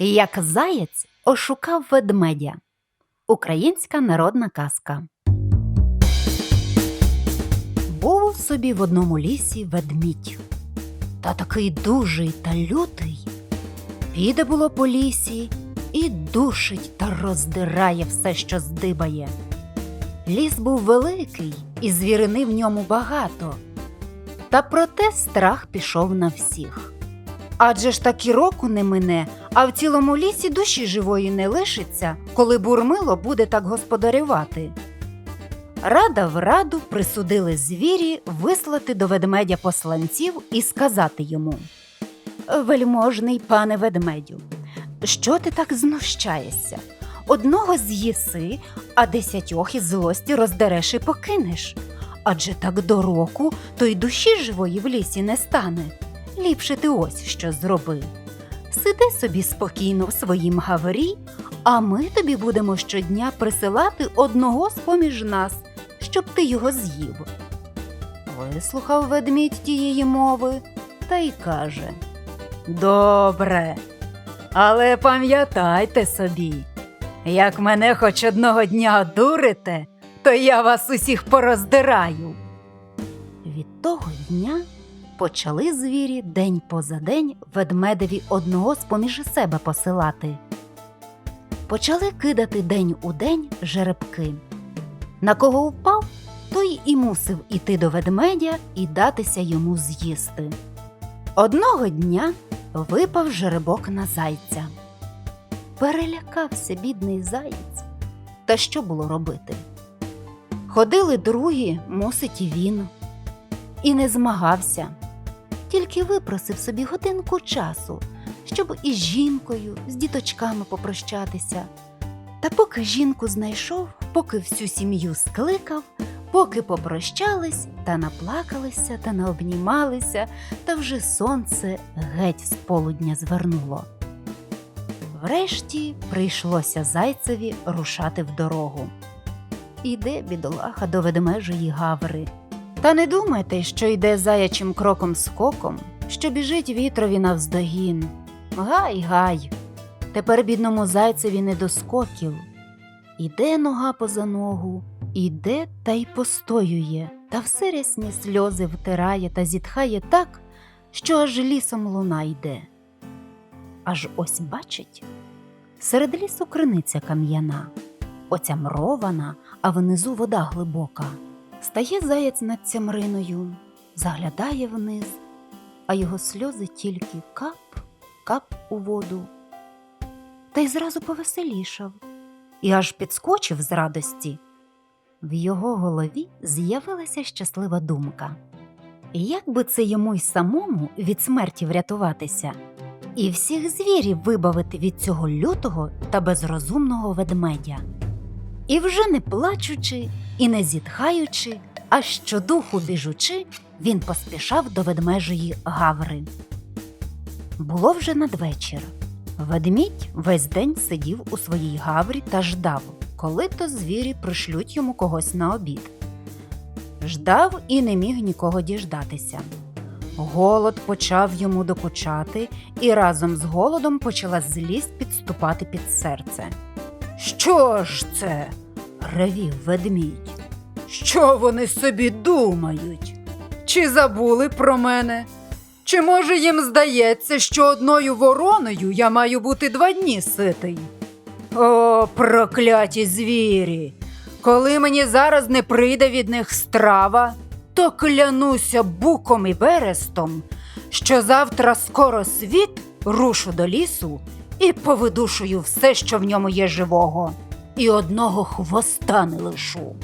Як заєць ошукав ведмедя. Українська народна казка. Був собі в одному лісі ведмідь. Та такий дужий та лютий. Піде було по лісі і душить та роздирає все, що здибає. Ліс був великий, і звірини в ньому багато. Та проте страх пішов на всіх. Адже ж так і року не мине, а в цілому лісі душі живої не лишиться, коли бурмило буде так господарювати. Рада в раду присудили звірі вислати до ведмедя посланців і сказати йому Вельможний пане ведмедю, що ти так знущаєшся? Одного з'їси, а десятьох із злості роздереш і покинеш. Адже так до року то й душі живої в лісі не стане. Ліпше ти ось що зроби. Сиди собі спокійно в своїм гаврі, а ми тобі будемо щодня присилати одного з поміж нас, щоб ти його з'їв. Вислухав ведмідь тієї мови та й каже Добре, але пам'ятайте собі, як мене хоч одного дня одурите, то я вас усіх пороздираю. Від того дня почали звірі день поза день ведмедеві одного з поміж себе посилати. Почали кидати день у день жеребки. На кого впав, той і мусив іти до ведмедя і датися йому з'їсти. Одного дня випав жеребок на зайця. Перелякався бідний заєць. Та що було робити? Ходили другі, мусить і він. І не змагався, тільки випросив собі годинку часу, щоб із жінкою, з діточками попрощатися. Та поки жінку знайшов, поки всю сім'ю скликав, поки попрощались та наплакалися та наобнімалися, та вже сонце геть з полудня звернуло. Врешті прийшлося зайцеві рушати в дорогу. Іде бідолаха до ведмежої гаври. Та не думайте, що йде заячим кроком скоком, що біжить вітрові навздогін. Гай, гай. Тепер бідному зайцеві не до скоків. Іде нога поза ногу, іде та й постоює, та все рясні сльози втирає та зітхає так, що аж лісом луна йде. Аж ось бачить, серед лісу криниця кам'яна, оця мрована, а внизу вода глибока. Стає заєць над цямриною, заглядає вниз, а його сльози тільки кап, кап у воду. Та й зразу повеселішав і аж підскочив з радості. В його голові з'явилася щаслива думка. Як би це йому й самому від смерті врятуватися, і всіх звірів вибавити від цього лютого та безрозумного ведмедя. І вже не плачучи і не зітхаючи, а щодуху біжучи, він поспішав до ведмежої гаври. Було вже надвечір. Ведмідь весь день сидів у своїй гаврі та ждав, коли то звірі пришлють йому когось на обід. Ждав і не міг нікого діждатися. Голод почав йому докучати, і разом з голодом почала злість підступати під серце. Що ж це? Ревів ведмідь. Що вони собі думають? Чи забули про мене? Чи може їм здається, що одною вороною я маю бути два дні ситий? О, прокляті звірі! Коли мені зараз не прийде від них страва, то клянуся буком і берестом, що завтра скоро світ рушу до лісу і повидушую все, що в ньому є живого, і одного хвоста не лишу.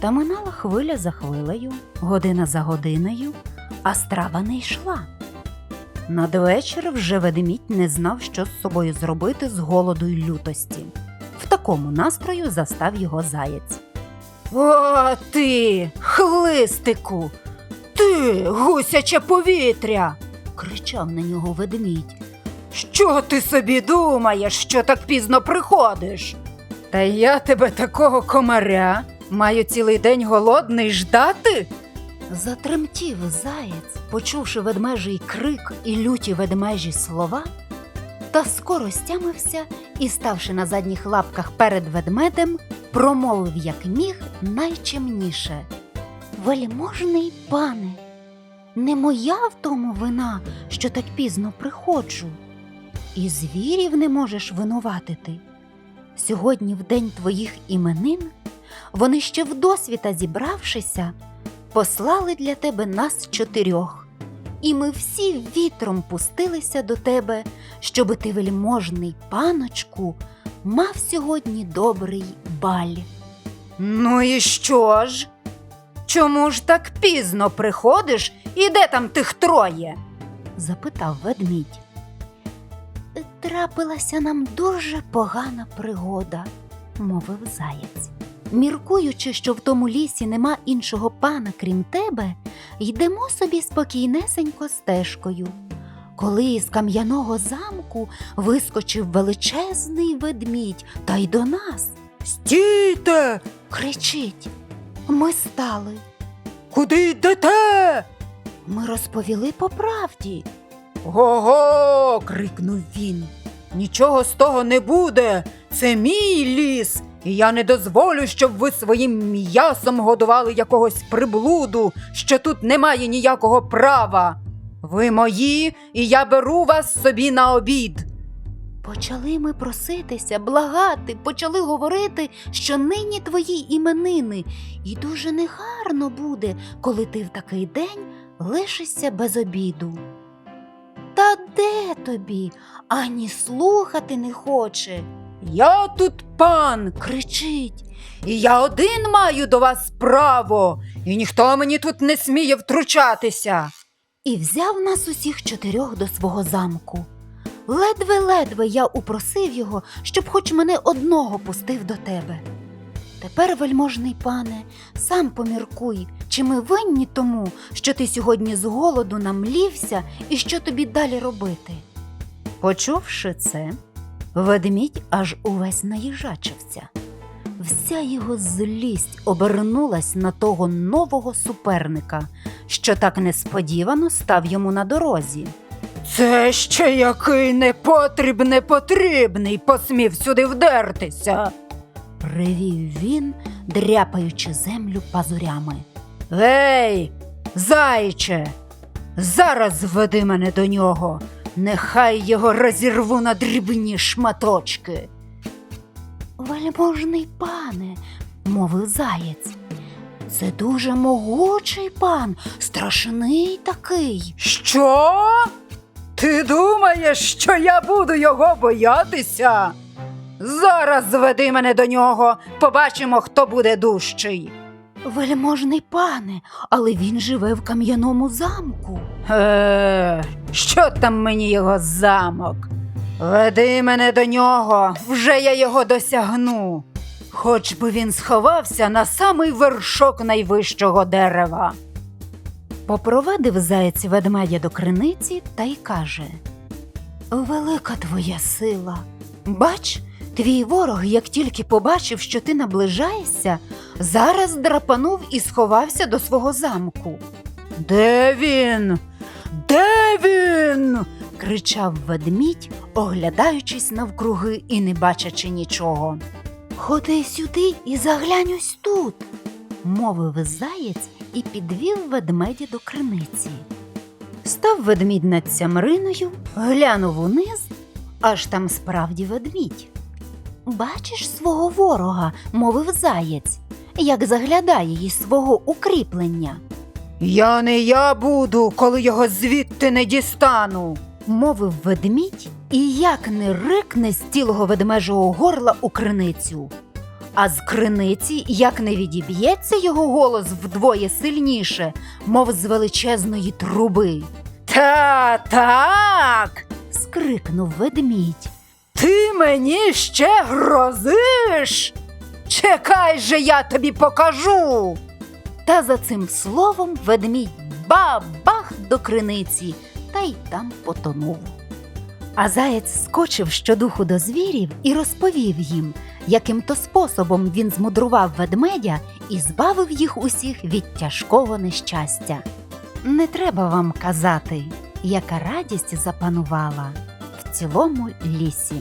Та минала хвиля за хвилею, година за годиною, а страва не йшла. Надвечір вже ведмідь не знав, що з собою зробити з голоду й лютості. В такому настрою застав його заєць. О, ти, хлистику, ти, гусяче повітря. кричав на нього ведмідь. Що ти собі думаєш, що так пізно приходиш? Та я тебе такого комаря маю цілий день голодний ждати? Затремтів заєць, почувши ведмежий крик і люті ведмежі слова, та скоро стямився і, ставши на задніх лапках перед ведмедем, промовив як міг найчемніше. Вельможний пане, не моя в тому вина, що так пізно приходжу, і звірів не можеш винуватити. Сьогодні, в день твоїх іменин, вони ще вдосвіта зібравшися, послали для тебе нас чотирьох, і ми всі вітром пустилися до тебе, щоби ти, вельможний паночку, мав сьогодні добрий баль. Ну і що ж? Чому ж так пізно приходиш і де там тих троє? запитав ведмідь. Трапилася нам дуже погана пригода, мовив заєць. Міркуючи, що в тому лісі нема іншого пана, крім тебе, йдемо собі спокійнесенько стежкою. Коли із кам'яного замку вискочив величезний ведмідь та й до нас. Стійте! Кричить. Ми стали. Куди йдете? Ми розповіли по правді. Ого. крикнув він. Нічого з того не буде. Це мій ліс, і я не дозволю, щоб ви своїм м'ясом годували якогось приблуду, що тут немає ніякого права. Ви мої, і я беру вас собі на обід. Почали ми проситися, благати, почали говорити, що нині твої іменини, і дуже негарно буде, коли ти в такий день лишишся без обіду. Та де тобі? Ані слухати не хоче. Я тут пан, Кричить. і я один маю до вас право, і ніхто мені тут не сміє втручатися. і взяв нас усіх чотирьох до свого замку. Ледве-ледве я упросив його, щоб хоч мене одного пустив до тебе. Тепер, вельможний пане, сам поміркуй, чи ми винні тому, що ти сьогодні з голоду намлівся і що тобі далі робити. Почувши це, ведмідь аж увесь наїжачився. Вся його злість обернулась на того нового суперника, що так несподівано став йому на дорозі. Це ще який непотріб непотрібний посмів сюди вдертися. Привів він, дряпаючи землю пазурями. Гей, зайче, зараз веди мене до нього. Нехай його розірву на дрібні шматочки. Вельможний пане, мовив заєць. Це дуже могучий пан, страшний такий. Що? Ти думаєш, що я буду його боятися? Зараз веди мене до нього, побачимо, хто буде дужчий. Вельможний пане, але він живе в кам'яному замку. Е, що там мені його замок? Веди мене до нього, вже я його досягну. Хоч би він сховався на самий вершок найвищого дерева. Попровадив заєць ведмедя до криниці та й каже: Велика твоя сила. Бач, твій ворог, як тільки побачив, що ти наближаєшся, зараз драпанув і сховався до свого замку. Де він? Де він? кричав ведмідь, оглядаючись навкруги і не бачачи нічого. Ходи сюди і заглянь ось тут, мовив заєць і підвів ведмедя до криниці. Став ведмідь над цямриною, глянув униз, аж там справді ведмідь. Бачиш свого ворога, мовив заєць, як заглядає із свого укріплення. Я не я буду, коли його звідти не дістану. мовив ведмідь і як не рикне з цілого ведмежого горла у криницю. А з криниці як не відіб'ється його голос вдвоє сильніше, мов з величезної труби. Та так. Скрикнув ведмідь. Ти мені ще грозиш? Чекай же, я тобі покажу. Та за цим словом ведмідь ба-бах до криниці та й там потонув. А заєць скочив щодуху до звірів і розповів їм, яким то способом він змудрував ведмедя і збавив їх усіх від тяжкого нещастя. Не треба вам казати, яка радість запанувала цілому лісі.